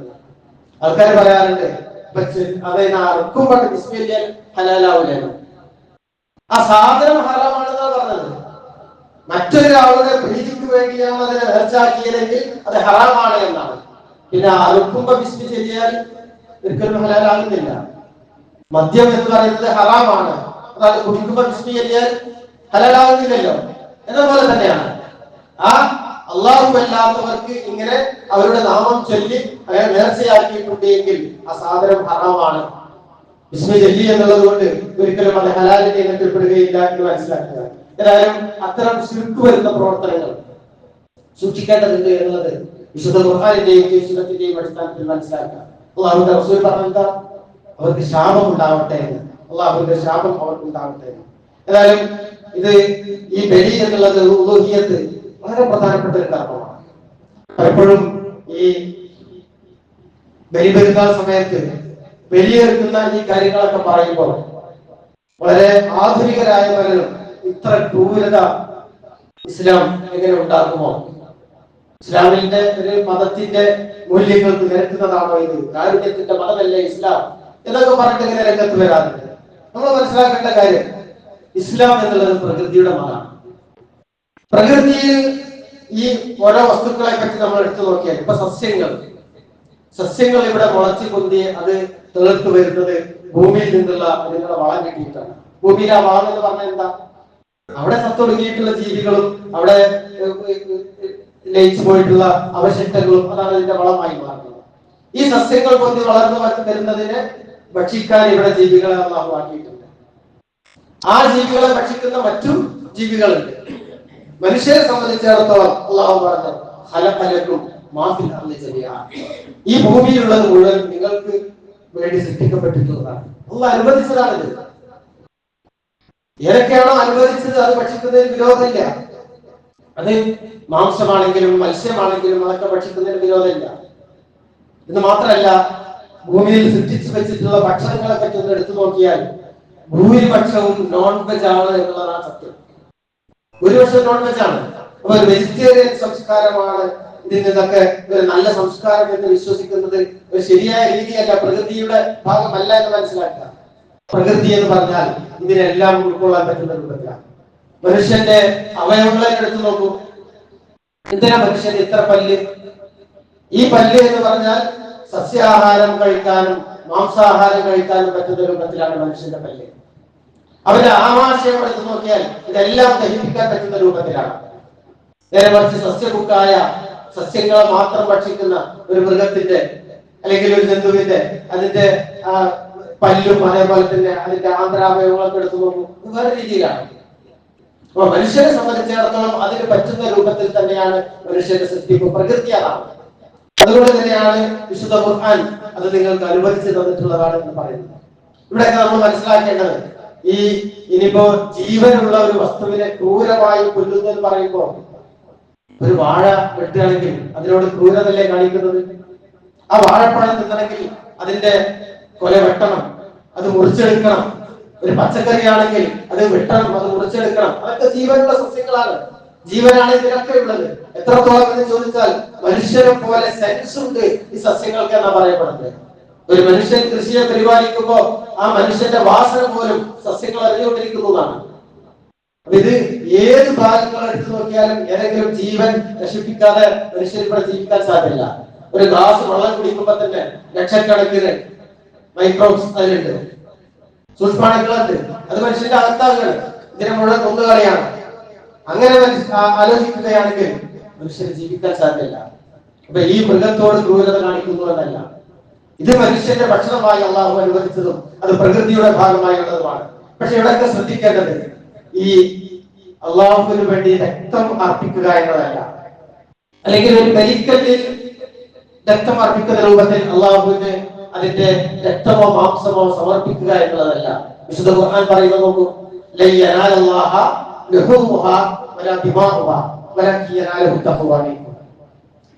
ആൾക്കാർ പറയാറുണ്ട് പക്ഷെ അത് അറക്കുമ്പോൾ ബിസ്മില്ലാൽ ഹലാലാവില്ലല്ലോ ആ സാധനം ഹറാമാണെന്നാ പറഞ്ഞത്. മറ്റൊരാളുടെ പ്രീതിക്ക് ഞാൻ അതിനെ നേർച്ചാക്കിയില്ലെങ്കിൽ അത് ഹറാമാണ് എന്നാണ്. പിന്നെ അറുക്കുമ്പോ ബിസ്മി ചെയ്യാൻ ഒരിക്കലും ഹലാലാകുന്നില്ല. മദ്യം എന്ന് പറയുന്നത് ഹറാമാണ്. അതായത് കുടിക്കുമ്പോ ബിസ്മി ചെയ്യാൻ ഹലാലാകുന്നില്ലല്ലോ. എന്നതുപോലെ പോലെ തന്നെയാണ്. ആ അല്ലാത്തവർക്ക് ഇങ്ങനെ അവരുടെ നാമം ചൊല്ലി അയാൾ നേർച്ചയാക്കിയിട്ടുണ്ട് എങ്കിൽ ആ സാധനം ഹറാമാണ്. വിസ്മി എന്നുള്ളത് കൊണ്ട് ഒരിക്കലും അത് ഹലാലിന്റെ ഇനത്തിൽപ്പെടുകയില്ല എന്ന് മനസ്സിലാക്കുക. ഏതായാലും അത്തരം ശിർക്ക് വരുന്ന പ്രവർത്തനങ്ങൾ സൂക്ഷിക്കേണ്ടതുണ്ട് എന്നുള്ളത് വിശുദ്ധ ഖുർഹാനിന്റെയും ജീവിതത്തിന്റെയും അടിസ്ഥാനത്തിൽ മനസ്സിലാക്കുക. റസൂൽ അവർക്ക് ശാപം ഉണ്ടാവട്ടെ എന്ന്. അള്ളാഹുവിന്റെ ശാപം അവർക്ക് ഉണ്ടാവട്ടെ എന്ന്. ഏതായാലും ഇത് ഈ ബലി എന്നുള്ളത് ഉലൂഹിയത്ത് വളരെ പ്രധാനപ്പെട്ട ഒരു കർമ്മമാണ്. പലപ്പോഴും ഈ ബലിപെരുന്നാൾ സമയത്ത് ബലിയെടുക്കുന്ന ഈ കാര്യങ്ങളൊക്കെ പറയുമ്പോൾ വളരെ ആധുനികരായ പലരും ഇത്ര ക്രൂരത ഇസ്ലാം എങ്ങനെ ഉണ്ടാക്കുമോ? ഇസ്ലാമിന്റെ ഒരു മതത്തിന്റെ മൂല്യങ്ങൾക്ക് നിരക്കുന്നതാണോ ഇത്? കാരുണ്യത്തിന്റെ മതമല്ലേ ഇസ്ലാം? എന്നൊക്കെ പറഞ്ഞിട്ട് ഇങ്ങനെ രംഗത്ത് വരാറുണ്ട്. നമ്മൾ മനസ്സിലാക്കേണ്ട കാര്യം ഇസ്ലാം എന്നുള്ളത് പ്രകൃതിയുടെ മതമാണ്. പ്രകൃതിയിൽ ഈ ഓരോ വസ്തുക്കളെ പറ്റി നമ്മൾ എടുത്തു നോക്കിയാൽ ഇപ്പൊ സസ്യങ്ങൾ. സസ്യങ്ങൾ ഇവിടെ മുളച്ചു പൊന്തി അത് തേർത്ത് വരുന്നത് ഭൂമിയിൽ നിന്നുള്ള അതിനുള്ള വളം കിട്ടിയിട്ടാണ്. ഭൂമിയിലെ ആ വളം എന്ന് പറഞ്ഞാൽ എന്താ? അവിടെ സത്തൊടുങ്ങിയിട്ടുള്ള ജീവികളും അവിടെ ലയിച്ചു പോയിട്ടുള്ള അവശിഷ്ടങ്ങളും അതാണ് അതിന്റെ വളമായി മാറുന്നത്. ഈ സസ്യങ്ങൾ കൊണ്ട് വളർന്നു വരുന്നതിന് ഭക്ഷിക്കാൻ ഇവിടെ ജീവികളെ അള്ളാഹു ആക്കിയിട്ടുണ്ട് ആ ജീവികളെ ഭക്ഷിക്കുന്ന മറ്റു ജീവികളുണ്ട്. മനുഷ്യരെ സംബന്ധിച്ചിടത്തോളം അള്ളാഹു പറഞ്ഞു ഹലഫലക്കും മാഫിൽ. ഈ ഭൂമിയിലുള്ളത് മുഴുവൻ നിങ്ങൾക്ക് വേണ്ടി സൃഷ്ടിക്കപ്പെട്ടിട്ടുള്ളതാണ്. അനുവദിച്ചതാണിത്. ഏതൊക്കെയാണോ അനുവദിച്ചത് അത് ഭക്ഷിക്കുന്നതിന് വിരോധമില്ല. അത് മാംസമാണെങ്കിലും മത്സ്യമാണെങ്കിലും അതൊക്കെ ഭക്ഷിക്കുന്നതിന് വിരോധമില്ല. എന്ന് മാത്രമല്ല ഭൂമിയിൽ സൃഷ്ടിച്ചു വെച്ചിട്ടുള്ള ഭക്ഷണങ്ങളെ പറ്റി ഒന്ന് എടുത്തു നോക്കിയാൽ ഭൂരിപക്ഷവും നോൺ വെജ് ആണ് എന്നുള്ളതാണ് സത്യം. ഭൂരിപക്ഷം നോൺ വെജ് ആണ് അപ്പൊ വെജിറ്റേറിയൻ സംസ്കാരമാണ് ഇതിൽ നിന്നൊക്കെ ഒരു നല്ല സംസ്കാരം എന്ന് വിശ്വസിക്കുന്നത് ഒരു ശരിയായ രീതിയല്ല പ്രകൃതിയുടെ ഭാഗമല്ല എന്ന് മനസ്സിലാക്കുക. പ്രകൃതി എന്ന് പറഞ്ഞാൽ ഇതിനെല്ലാം ഉൾക്കൊള്ളാൻ പറ്റുന്ന രൂപത്തിലാണ്. മനുഷ്യന്റെ അവയവങ്ങളെ എടുത്തു നോക്കൂ. എന്തിനാ മനുഷ്യൻ ഇത്ര പല്ല്? ഈ പല്ല് എന്ന് പറഞ്ഞാൽ സസ്യാഹാരം കഴിക്കാനും മാംസാഹാരം കഴിക്കാനും പറ്റുന്ന രൂപത്തിലാണ് മനുഷ്യന്റെ പല്ല്. അവന്റെ ആമാശയം എടുത്തു നോക്കിയാൽ ഇതെല്ലാം ദഹിപ്പിക്കാൻ പറ്റുന്ന രൂപത്തിലാണ്. നേരെ മറിച്ച് സസ്യബുക്കായ സസ്യങ്ങളെ മാത്രം ഭക്ഷിക്കുന്ന ഒരു മൃഗത്തിന്റെ അല്ലെങ്കിൽ ഒരു ജന്തുവിന്റെ അതിന്റെ പല്ലും അതേപോലെ തന്നെ അതിന്റെ ആന്ധ്രാവയവങ്ങളൊക്കെ എടുത്തു നോക്കും. വേറെ രീതിയിലാണ്. അപ്പൊ മനുഷ്യനെ സംബന്ധിച്ചിടത്തോളം അതിന് പറ്റുന്ന രൂപത്തിൽ തന്നെയാണ് മനുഷ്യന്റെ സൃഷ്ടിപ്പ് പ്രകൃതി അതാണ്. അതുകൊണ്ട് തന്നെയാണ് വിശുദ്ധ ഖുർആൻ അത് നിങ്ങൾക്ക് അനുവദിച്ച് തന്നിട്ടുള്ളതാണ് എന്ന് പറയുന്നത്. ഇവിടെയൊക്കെ നമ്മൾ മനസ്സിലാക്കേണ്ടത് ഈ ഇനിയിപ്പോ ജീവനുള്ള ഒരു വസ്തുവിനെ ക്രൂരമായി കൊല്ലുന്നു എന്ന് പറയുമ്പോ ഒരു വാഴ വെട്ടുകയാണെങ്കിൽ അതിനോട് ക്രൂരതല്ലേ കാണിക്കുന്നത്? ആ വാഴപ്പഴം തിന്നണമെങ്കിൽ അതിന്റെ കൊല വെട്ടണം അത് മുറിച്ചെടുക്കണം. ഒരു പച്ചക്കറിയാണെങ്കിൽ അത് വെട്ടണം അത് മുറിച്ചെടുക്കണം. അതൊക്കെ ജീവനുള്ള സസ്യങ്ങളാണ്. ജീവനാണ് ഇതിനൊക്കെ ഉള്ളത്. എത്രത്തോളം എന്ന് ചോദിച്ചാൽ മനുഷ്യരെ പോലെ സെൻസ് ഉണ്ട് ഈ സസ്യങ്ങൾക്ക് എന്നാ പറയപ്പെടുന്നത്? ഒരു മനുഷ്യൻ കൃഷിയെ പരിപാലിക്കുമ്പോ ആ മനുഷ്യന്റെ വാസന പോലും സസ്യങ്ങൾ അറിഞ്ഞുകൊണ്ടിരിക്കുന്നതാണ്. ഇത് ഏത് ഭാഗങ്ങൾ എടുത്തു നോക്കിയാലും ഏതെങ്കിലും ജീവൻ നശിപ്പിക്കാതെ മനുഷ്യർ ഇവിടെ ജീവിക്കാൻ സാധ്യല്ല. ഒരു ഗ്ലാസ് വെള്ളം കുടിക്കുമ്പോ തന്നെ ലക്ഷക്കണക്കിന് മൈക്രോബ്സ് അതിലുണ്ട്. സൂക്ഷ്മാണുക്കളുണ്ട്. അത് മനുഷ്യന്റെ അകത്താകുകയാണ് ഇതിനെ മുഴുവൻ കൊന്നുകളയാണ്. അങ്ങനെ ആലോചിക്കുകയാണെങ്കിൽ മനുഷ്യന് ജീവിക്കാൻ സാധ്യല്ല. അപ്പൊ ഈ മൃഗത്തോട് ക്രൂരത കാണിക്കുന്നു എന്നല്ല. ഇത് മനുഷ്യന്റെ ഭക്ഷണമായി അള്ളാഹു അനുവദിച്ചതും അത് പ്രകൃതിയുടെ ഭാഗമായുള്ളതുമാണ്. പക്ഷെ ഇവിടെയൊക്കെ ശ്രദ്ധിക്കേണ്ടത് ഈ അള്ളാഹുവിന് വേണ്ടി രക്തം അർപ്പിക്കുക എന്നതല്ല. അല്ലെങ്കിൽ ഒരു ബലിക്കല്ലിൽ രക്തം അർപ്പിക്കുന്ന രൂപത്തിൽ അള്ളാഹുവിന് അതിന്റെ രക്തമോ മാംസമോ സമർപ്പിക്കുക എന്നുള്ളതല്ല വിശുദ്ധ ഖുർആൻ പറയുന്നത് നോക്കൂ.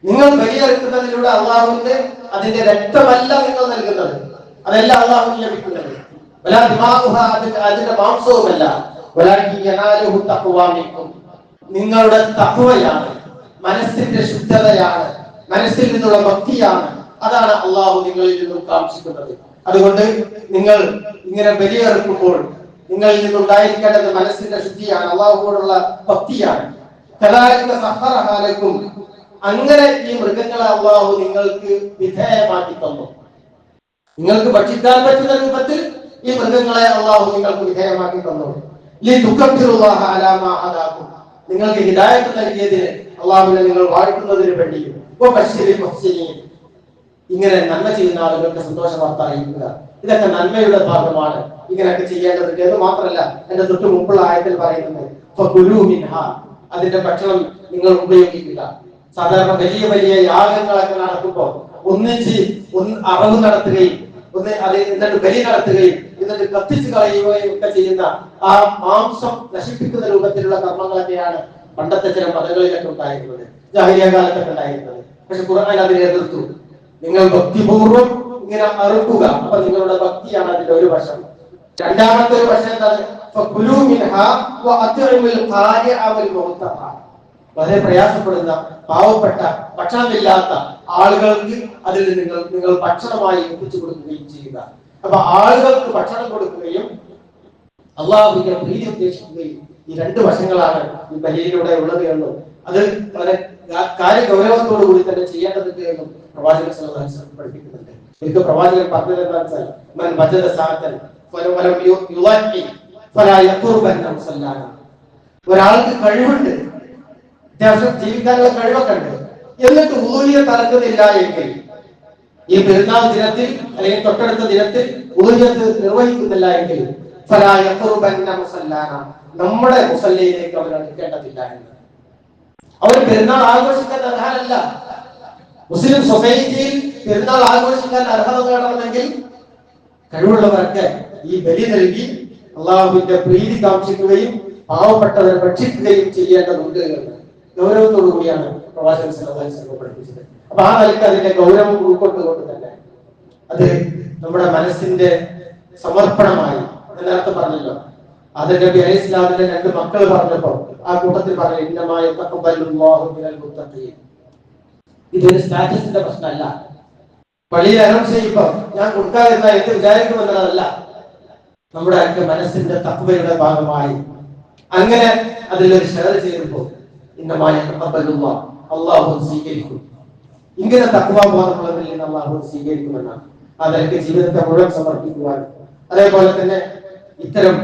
നിങ്ങൾ ബലിയെടുക്കുന്നതിലൂടെ അള്ളാഹുവിന്റെ അതിന്റെ രക്തമല്ല നിങ്ങൾ നൽകുന്നത്. അതല്ല അള്ളാഹുവിന് ലഭിക്കുന്നത്. അതിന്റെ മാംസവുമല്ല. നിങ്ങളുടെ തഹുവയാണ് മനസ്സിന്റെ ശുദ്ധതയാണ് മനസ്സിൽ നിന്നുള്ള ഭക്തിയാണ്. അതാണ് അള്ളാഹു നിങ്ങളിൽ നിന്നും കാക്ഷിക്കുന്നത് അതുകൊണ്ട് നിങ്ങൾ ഇങ്ങനെ ബലിയേർക്കുമ്പോൾ നിങ്ങളിൽ നിന്നുണ്ടായിരിക്കേണ്ടത് മനസ്സിന്റെ ശുദ്ധിയാണ് അള്ളാഹുവോടുള്ള ഭക്തിയാണ്. കലാലിക സഹറഹാലക്കും അങ്ങനെ ഈ മൃഗങ്ങളെ അള്ളാഹു നിങ്ങൾക്ക് വിധേയമാക്കി തന്നു. നിങ്ങൾക്ക് ഭക്ഷിക്കാൻ പറ്റുന്ന രൂപത്തിൽ ഈ മൃഗങ്ങളെ അള്ളാഹു നിങ്ങൾക്ക് വിധേയമാക്കി തന്നു. നിങ്ങൾക്ക് ഹിദായത്ത് നൽകിയതിന് അള്ളാഹുവിനെ നിങ്ങൾ വാഴ്ത്തുന്നതിന് വേണ്ടിയും ഇങ്ങനെ നന്മ ചെയ്യുന്ന ആളുകൾക്ക് സന്തോഷ വാർത്ത അറിയിക്കുക. ഇതൊക്കെ നന്മയുടെ ഭാഗമാണ്. ഇങ്ങനെയൊക്കെ ചെയ്യേണ്ടതുണ്ട് എന്ന് മാത്രമല്ല എന്റെ തൊട്ട് മുമ്പുള്ള ആയത്തിൽ പറയുന്നത്. അതിന്റെ ഭക്ഷണം നിങ്ങൾ ഉപയോഗിക്കുക. സാധാരണ വലിയ വലിയ യാഗങ്ങളൊക്കെ നടക്കുമ്പോൾ ഒന്നിച്ച് ഒന്ന് അറവ് നടത്തുകയും ഒന്ന് അത് എന്നിട്ട് ബലി നടത്തുകയും എന്നിട്ട് കത്തിച്ചു കളയുകയും ഒക്കെ ചെയ്യുന്ന ആ മാംസം നശിപ്പിക്കുന്ന രൂപത്തിലുള്ള കർമ്മങ്ങളൊക്കെയാണ് പണ്ടത്തെ ചില മതങ്ങളിലൊക്കെ ഉണ്ടായിരുന്നത് ജാഹിലിയ കാലത്തൊക്കെ ഉണ്ടായിരുന്നത്. പക്ഷെ ഖുർആൻ അതിനെ എതിർത്തു. നിങ്ങൾ ഭക്തിപൂർവം ഇങ്ങനെ അറുക്കുക. അപ്പൊ നിങ്ങളുടെ ഭക്തിയാണ് അതിന്റെ ഒരു വശം. രണ്ടാമത്തെ ഒരു വശം എന്താണ്. വളരെ പ്രയാസപ്പെടുന്ന പാവപ്പെട്ട ഭക്ഷണമില്ലാത്ത ആളുകൾക്ക് അതിൽ നിങ്ങൾ നിങ്ങൾ ഭക്ഷണമായി എത്തിച്ചു കൊടുക്കുകയും ചെയ്യുക. അപ്പൊ ആളുകൾക്ക് ഭക്ഷണം കൊടുക്കുകയും അള്ളാഹുവിന്റെ പ്രീതി ഉദ്ദേശിക്കുകയും ഈ രണ്ട് വശങ്ങളാണ് ഈ ബലിയിലൂടെ ഉള്ളത് എന്നും അത് വളരെ കാര്യഗൗരവത്തോടു കൂടി തന്നെ ചെയ്യേണ്ടതുണ്ട് എന്നും പ്രവാചകൻ പഠിപ്പിക്കുന്നുണ്ട്. ഇത് പ്രവാചകൻ പറഞ്ഞത് ഒരാൾക്ക് കഴിവുണ്ട് അത്യാവശ്യം ജീവിക്കാനുള്ള കഴിവൊക്കെ ഉണ്ട്. എന്നിട്ട് ഊരിയ തറക്കുന്നില്ല എങ്കിൽ ഈ പെരുന്നാൾ ദിനത്തിൽ അല്ലെങ്കിൽ തൊട്ടടുത്ത ദിനത്തിൽ ഊരിയത്ത് നിർവഹിക്കുന്നില്ല എങ്കിൽ നമ്മുടെ മുസല്ലയിലേക്ക് അവർ അടുക്കേണ്ടതില്ല എന്ന്. അവർ പെരുന്നാൾ ആഘോഷിക്കാൻ അർഹരല്ല. മുസ്ലിം സൊസൈറ്റിയിൽ പെരുന്നാൾ ആഘോഷിക്കാൻ അർഹത നേടണമെങ്കിൽ കഴിവുള്ളവരൊക്കെ ഈ ബലി നൽകി അള്ളാഹുവിന്റെ പ്രീതി കാക്ഷിക്കുകയും പാവപ്പെട്ടവരെ ഭക്ഷിക്കുകയും ചെയ്യേണ്ടതുണ്ട് ഗൗരവത്തോടു കൂടിയാണ് പ്രവാചകൻ അലൈഹി പഠിപ്പിച്ചത് അപ്പൊ ആ നിലയ്ക്ക് അതിന്റെ ഗൗരവം ഉൾക്കൊണ്ടുകൊണ്ട് തന്നെ അത് നമ്മുടെ മനസ്സിന്റെ സമർപ്പണമായി നേരത്തെ പറഞ്ഞല്ലോ. അത് നബി അലൈഹി ഇസ്ലാമിന്റെ രണ്ട് മക്കൾ പറഞ്ഞപ്പോ ആ കൂട്ടത്തിൽ പറഞ്ഞു ഇന്നമായ ഇതൊരു സ്റ്റാറ്റസിന്റെ പ്രശ്നമല്ല. പള്ളിയിൽ അനൗൺസ് ചെയ്യുമ്പോ ഞാൻ കൊടുക്കാതിരുന്ന എന്ത് വിചാരിക്കുമെന്നുള്ളതല്ല നമ്മുടെ ഒക്കെ മനസ്സിന്റെ തക്വയുടെ ഭാഗമായി. അങ്ങനെ അതിലൊരു ഷെയർ ചെയ്യുമ്പോൾ ഇന്നമായ തഖബ്ബലുള്ള അള്ളാഹു സ്വീകരിക്കും ഇങ്ങനെ തക്വാബോധമുള്ളതിൽ നിന്ന് അള്ളാഹു സ്വീകരിക്കുമെന്നാണ് അതിലേക്ക് ജീവിതത്തെ മുഴുവൻ സമർപ്പിക്കുവാൻ അതേപോലെ തന്നെ ഇത്തരം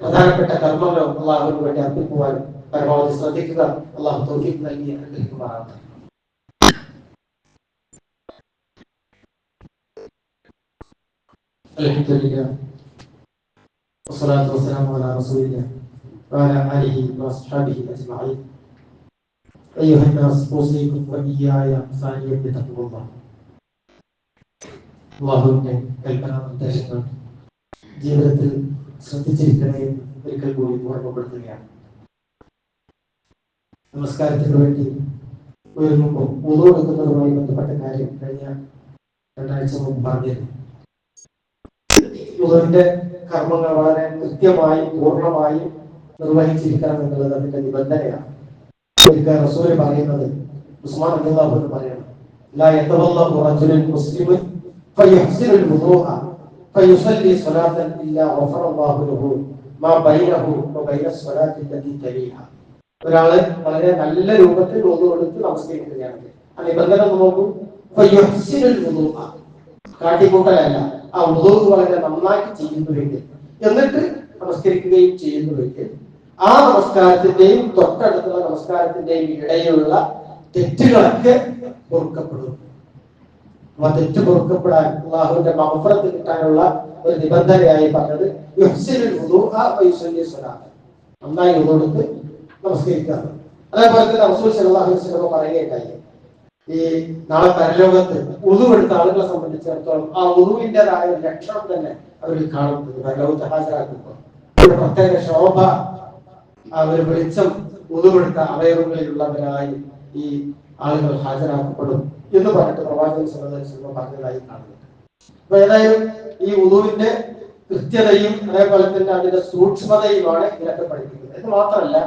പ്രധാനപ്പെട്ട കർമ്മങ്ങളും അള്ളാഹുവിന് വേണ്ടി അർപ്പിക്കുവാനും പരമാവധി ശ്രദ്ധിക്കുക അള്ളാഹു തോഫീക്ക് നൽകി അനുഗ്രഹിക്കുമാറാണ് الحمد لله والصلاة والسلام على رسول الله وعلى آله وأصحابه أجمعين أيها الناس أوصيكم وإياي ثانيا بتقوى الله അള്ളാഹുവിന്റെ കൽപ്പന നിർദ്ദേശങ്ങൾ ജീവിതത്തിൽ ശ്രദ്ധിച്ചിരിക്കണേ എന്ന് ഒരിക്കൽ കൂടി ഓർമ്മപ്പെടുത്തുകയാണ് നമസ്കാരത്തിന് വേണ്ടി ഉയർന്നുമ്പോൾ ഉള്ളു എടുക്കുന്നതുമായി ബന്ധപ്പെട്ട കാര്യം കഴിഞ്ഞ രണ്ടാഴ്ച മുമ്പ് പറഞ്ഞിരുന്നു ഉദവിന്റെ കർമ്മങ്ങൾ വളരെ കൃത്യമായും പൂർണ്ണമായും നിർവഹിച്ചിരിക്കണം എന്നുള്ളത് അതിന്റെ നിബന്ധനയാണ് ഒരിക്കൽ ഉസ്മാൻ വുദൂഅ ഫയുസല്ലി ലഹു മാ ബൈനഹു ഒരാൾ വളരെ നല്ല രൂപത്തിൽ ഒന്നു കൊടുത്ത് നമസ്കരിക്കുകയാണെങ്കിൽ ആ നിബന്ധന നോക്കൂ. കാട്ടിക്കൂട്ടലല്ല ആ ഉദൂഹ് വളരെ നന്നാക്കി ചെയ്യുന്നുവെങ്കിൽ എന്നിട്ട് നമസ്കരിക്കുകയും ചെയ്യുന്നുവെങ്കിൽ ആ നമസ്കാരത്തിന്റെയും തൊട്ടടുത്തുള്ള നമസ്കാരത്തിന്റെയും ഇടയിലുള്ള തെറ്റുകളൊക്കെ പൊറുക്കപ്പെടും. ആ തെറ്റ് പൊറുക്കപ്പെടാൻ അള്ളാഹുവിന്റെ മഹഫറത്ത് കിട്ടാനുള്ള ഒരു നിബന്ധനയായി പറഞ്ഞത്. നന്നായി ഉദോടുത്ത് നമസ്കരിക്കാറ് അതേപോലെ തന്നെ റസൂൽ അലൈഹി വസല്ലം പറയുകയുണ്ടായി. ഈ നാളെ പരലോകത്ത് എടുത്ത ആളുകളെ സംബന്ധിച്ചിടത്തോളം ആ ഉറുവിന്റെതായ ഒരു ലക്ഷണം തന്നെ അവരിൽ കാണുന്നത് പരലോകത്ത് ഹാജരാക്കുമ്പോൾ. ഒരു പ്രത്യേക ശോഭ ഒരു വെളിച്ചം ഉതുകൊടുത്ത അവയവങ്ങളിലുള്ളവരായി ഈ ആളുകൾ ഹാജരാക്കപ്പെടും എന്ന് പറഞ്ഞിട്ട് പ്രവാചകൻ സഹോദരൻ പറഞ്ഞതായി കാണുന്നുണ്ട് അപ്പൊ ഏതായാലും ഈ ഉതുവിന്റെ കൃത്യതയും അതേപോലെ തന്നെ അതിന്റെ സൂക്ഷ്മതയുമാണ് ഇതിനൊക്കെ പഠിപ്പിക്കുന്നത്. ഇത് മാത്രമല്ല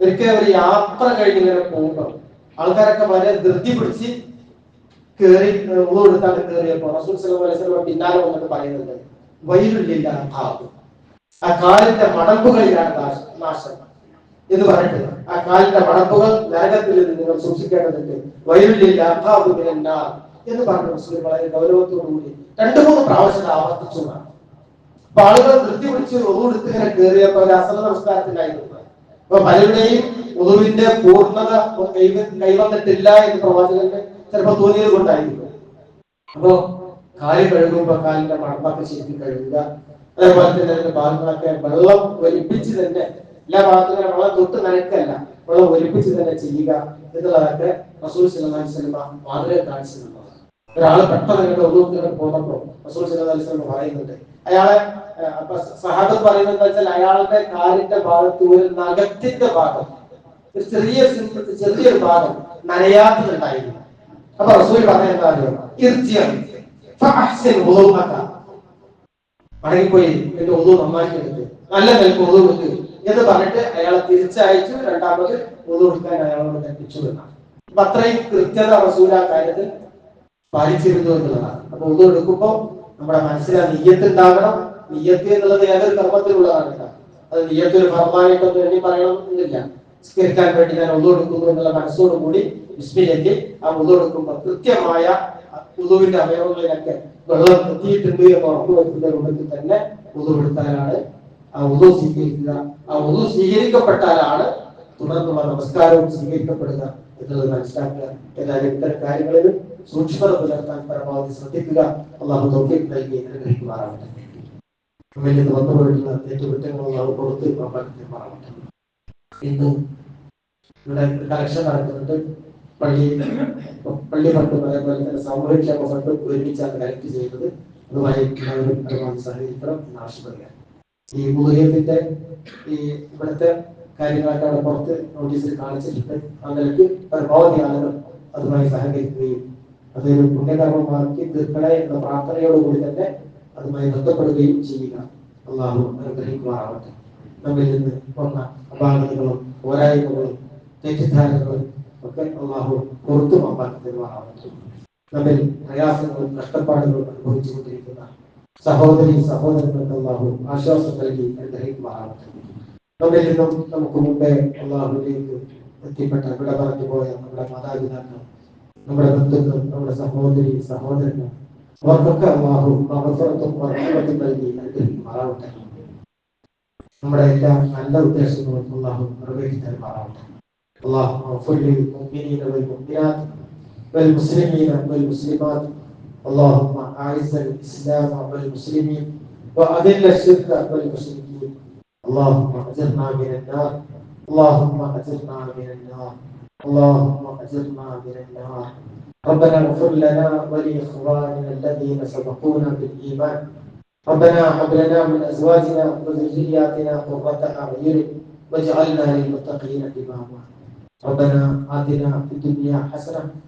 ഒരിക്കൽ ഒരു യാത്ര കഴിഞ്ഞ് ഇങ്ങനെ പോകുമ്പോൾ ആൾക്കാരൊക്കെ വളരെ ധൃതി പിടിച്ച് കയറി ഉളു എടുത്താണ് കയറിയപ്പോൾ റസൂൽ അലൈഹി വസല്ലം പിന്നാലെ വന്നിട്ട് പറയുന്നുണ്ട് വൈരുള്ളില്ല ആ കാലിന്റെ മടമ്പുകളിലാണ് നാശം. എന്ന് പറയട്ടെ ആ കാലിന്റെ വളപ്പുകൾ നരകത്തിൽ നിന്ന് നിങ്ങൾ സൂക്ഷിക്കേണ്ടതുണ്ട്. വൈരുള്ളില്ല എന്ന് പറഞ്ഞു മുസ്ലിം വളരെ ഗൗരവത്തോടുകൂടി രണ്ടു മൂന്ന് പ്രാവശ്യം ആവർത്തിച്ചു. അപ്പൊ ആളുകൾ വൃത്തി പിടിച്ച് ഒന്നുകൊടുത്ത് ഇങ്ങനെ കയറിയപ്പോ ഒരു അസല നമസ്കാരത്തിലായിരുന്നു. അപ്പൊ പലരുടെയും ഒതുവിന്റെ പൂർണത കൈവ- കൈവന്നിട്ടില്ല എന്ന് പ്രവാചകന്റെ ചിലപ്പോ തോന്നിയത് കൊണ്ടായിരിക്കും. അപ്പോ കാലി കഴുകുമ്പോ കാലിന്റെ മണപ്പൊക്കെ ശരിക്കും കഴുകുക. അതേപോലെ തന്നെ അതിന്റെ ഭാഗങ്ങളൊക്കെ വെള്ളം ഒലിപ്പിച്ച് തന്നെ എല്ലാ ഭാഗത്തും വെള്ളം തൊട്ട് നനക്കല്ല വെള്ളം ഒരുമിച്ച് തന്നെ ചെയ്യുക എന്നുള്ളതൊക്കെ റസൂൽ സല്ലല്ലാഹു അലൈഹി വസല്ലം മാതൃക കാണിച്ചിട്ടുള്ളതാണ് ഒരാൾ പെട്ടെന്ന് ഒതുക്കിങ്ങനെ പോന്നപ്പോ റസൂൽ സല്ലല്ലാഹു പറയുന്നുണ്ട്. അയാളെ അപ്പൊ സഹാബത്ത് പറയുന്നത് വെച്ചാൽ അയാളുടെ കാലിന്റെ ഭാഗത്ത് ഒരു നഖത്തിന്റെ ഭാഗം ഒരു ചെറിയ ചെറിയൊരു ഭാഗം നനയാത്തതുണ്ടായിരുന്നു. അപ്പൊ റസൂൽ പറഞ്ഞ എന്താ പറയുക മടങ്ങിപ്പോയി എന്റെ ഒതു നന്നാക്കി എടുത്ത് നല്ല നിലയ്ക്ക് ഒതു എടുത്ത് എന്ന് പറഞ്ഞിട്ട് അയാളെ തിരിച്ചയച്ചു. രണ്ടാമത് മൂന്ന് എടുക്കാൻ അയാളോട് കൽപ്പിച്ചു എന്നാണ് അപ്പൊ അത്രയും കൃത്യത ആ കാര്യത്തിൽ പാലിച്ചിരുന്നു എന്നുള്ളതാണ്. അപ്പൊ ഒതു എടുക്കുമ്പോൾ നമ്മുടെ മനസ്സിൽ ആ നീയത്ത് ഉണ്ടാകണം. നീയത്ത് എന്നുള്ളത് ഏതൊരു കർമ്മത്തിലുള്ളതാണ്. അത് നീയത്ത് ഒരു ഫർമായിട്ടൊന്നും എണ്ണി പറയണം എന്നില്ല. സ്കരിക്കാൻ വേണ്ടി ഞാൻ ഒതു എടുക്കുന്നു എന്നുള്ള മനസ്സോടുകൂടി വിസ്മിലേക്ക് ആ ഒതു എടുക്കുമ്പോൾ കൃത്യമായ ഉദുവിന്റെ അവയവങ്ങളിലൊക്കെ വെള്ളം എത്തിയിട്ടുണ്ട് എന്ന് ഉറപ്പുവരുത്തുന്ന രൂപത്തിൽ തന്നെ ഉദു എടുത്താലാണ് ആ ഉദു സ്വീകരിക്കുക ആ ഉദു സ്വീകരിക്കപ്പെട്ടാലാണ് തുടർന്നുള്ള നമസ്കാരവും സ്വീകരിക്കപ്പെടുക എന്നുള്ളത് മനസ്സിലാക്കുക. ഏതായാലും ഇത്തരം കാര്യങ്ങളിലും സൂക്ഷ്മത പുലർത്താൻ പരമാവധി ശ്രദ്ധിക്കുക. അള്ളാഹു തോഫീക്ക് നൽകി അനുഗ്രഹിക്കുമാറാവട്ടെ. നമ്മിൽ നിന്ന് വന്നുപോയിട്ടുള്ള തെറ്റുകുറ്റങ്ങൾ അള്ളാഹു കൊടുത്ത് മാറാവട്ടെ. ഇന്ന് ഇവിടെ കലക്ഷൻ നടക്കുന്നുണ്ട്. പള്ളി പള്ളി ഫണ്ടും അതേപോലെ തന്നെ സാമൂഹ്യക്ഷേമ ഫണ്ടും ഒരുമിച്ചാണ് കലക്ട് ചെയ്യുന്നത്. അതുമായി എല്ലാവരും പരമാവധി സഹകരിക്കണം എന്ന് ആവശ്യപ്പെടുകയാണ്. ഈ ഗുഹയത്തിന്റെ ഈ ഇവിടുത്തെ കാര്യങ്ങളൊക്കെ അവിടെ പുറത്ത് നോട്ടീസിൽ കാണിച്ചിട്ടുണ്ട്. ആ നിലയ്ക്ക് പരമാവധി ആളുകൾ അതുമായി സഹകരിക്കുകയും അതൊരു പുണ്യകർമ്മമാക്കി തീർക്കണേ എന്ന പ്രാർത്ഥനയോടുകൂടി തന്നെ അതുമായി ബന്ധപ്പെടുകയും ചെയ്യുക. അള്ളാഹു അനുഗ്രഹിക്കുമാറാവട്ടെ. നമ്മിൽ നിന്ന് വന്ന അപാകതകളും പോരായ്മകളും തെറ്റിദ്ധാരണകളും ഒക്കെ അള്ളാഹു പുറത്തും മാപ്പാക്കി തരുമാറാവട്ടെ. നമ്മിൽ പ്രയാസങ്ങളും കഷ്ടപ്പാടുകളും അനുഭവിച്ചുകൊണ്ടിരിക്കുന്ന. സഹോദരി സഹോദരങ്ങൾക്ക് അള്ളാഹു ആശ്വാസം നൽകി അനുഗ്രഹിക്കുമാറാവട്ടെ നമ്മിൽ നിന്നും നമുക്ക് മുമ്പേ അള്ളാഹുലേക്ക് എത്തിപ്പെട്ട ഇവിടെ പറഞ്ഞു പോയ നമ്മുടെ മാതാപിതാക്കൾ നമ്മുടെ ബന്ധുക്കൾ നമ്മുടെ സഹോദരി സഹോദരങ്ങൾ അവർക്കൊക്കെ അള്ളാഹു അവസരത്തും വർദ്ധനത്തും നൽകി അനുഗ്രഹിക്കുമാറാവട്ടെ നമ്മുടെ എല്ലാ നല്ല ഉദ്ദേശങ്ങളും അള്ളാഹു നിറവേറ്റി തരുമാറാവട്ടെ اللهم اغفر للمؤمنين والمؤمنات والمسلمين والمسلمات اللهم أعز الإسلام والمسلمين وأذل الشرك والمشركين. اللهم أجرنا من النار. اللهم أجرنا من النار. اللهم أجرنا من النار. ربنا اغفر لنا ولإخواننا الذين سبقونا بالإيمان. ربنا هب لنا من أزواجنا وذرياتنا قرة أعين واجعلنا للمتقين إماما. ربنا آتنا في الدنيا حسنة